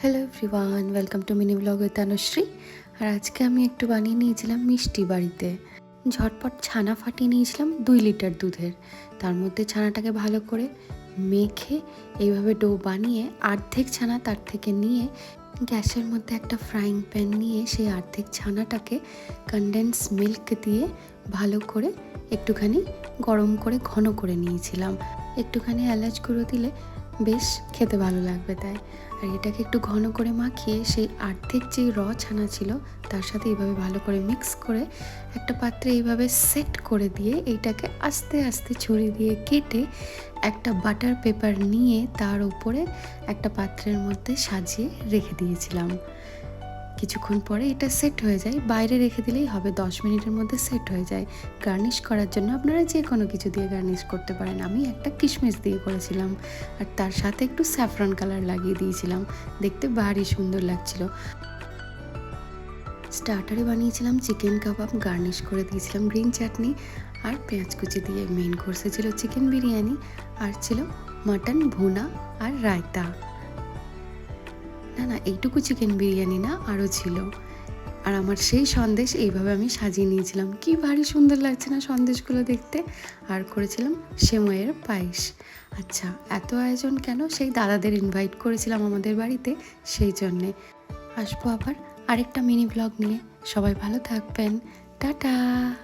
Hello everyone welcome to mini blog with Anushree আর আজকে আমি একটু বানিয়ে নিয়েছিলাম মিষ্টি বাড়িতে। ঝটপট ছানা ফাটিয়ে নিয়েছিলাম দুই লিটার দুধের। তার মধ্যে ছানাটাকে ভালো করে মেখে এইভাবে ডো বানিয়ে অর্ধেক ছানা তার থেকে নিয়ে গ্যাসের মধ্যে একটা ফ্রাইং প্যান নিয়ে সেই অর্ধেক ছানাটাকে কনডেন্স মিল্ক দিয়ে ভালো করে একটুখানি গরম করে ঘন করে নিয়েছিলাম। একটুখানি এলাচ গুঁড়ো দিলে বেশ খেতে ভালো লাগবে তাই। আর এটাকে একটু ঘন করে মাখিয়ে সেই আর্ধেক যে র ছানা ছিল, তার সাথে এইভাবে ভালো করে মিক্স করে একটা পাত্রে এইভাবে সেট করে দিয়ে এইটাকে আস্তে আস্তে ছুরি দিয়ে কেটে একটা বাটার পেপার নিয়ে তার উপরে একটা পাত্রের মধ্যে সাজিয়ে রেখে দিয়েছিলাম। কিছুক্ষণ পরে এটা সেট হয়ে যায়। বাইরে রেখে দিলেই হবে, দশ মিনিটের মধ্যে সেট হয়ে যায়। গার্নিশ করার জন্য আপনারা যে কোনো কিছু দিয়ে গার্নিশ করতে পারেন। আমি একটা কিশমিশ দিয়ে করেছিলাম। আর তার সাথে একটু স্যাফরন কালার লাগিয়ে দিয়েছিলাম। দেখতে ভারী সুন্দর লাগছিল। স্টার্টারে বানিয়েছিলাম চিকেন কাবাব গার্নিশ করে দিয়েছিলাম গ্রিন চাটনি আর পেঁয়াজ কুচি দিয়ে মেন কোর্সে ছিল চিকেন বিরিয়ানি। আর ছিল মাটন ভুনা আর রায়তা। না না, এইটুকু চিকেন বিরিয়ানি না, আরও ছিল। আর আমার সেই সন্দেশ এইভাবে আমি সাজিয়ে নিয়েছিলাম। কি ভারী সুন্দর লাগছে না সন্দেশগুলো দেখতে। আর করেছিলাম সেময়ের পায়েস। আচ্ছা এত আয়োজন কেন? সেই দাদাদের ইনভাইট করেছিলাম আমাদের বাড়িতে, সেই জন্যে। আসব আবার আরেকটা মিনি ব্লগ নিয়ে। সবাই ভালো থাকবেন। টাটা!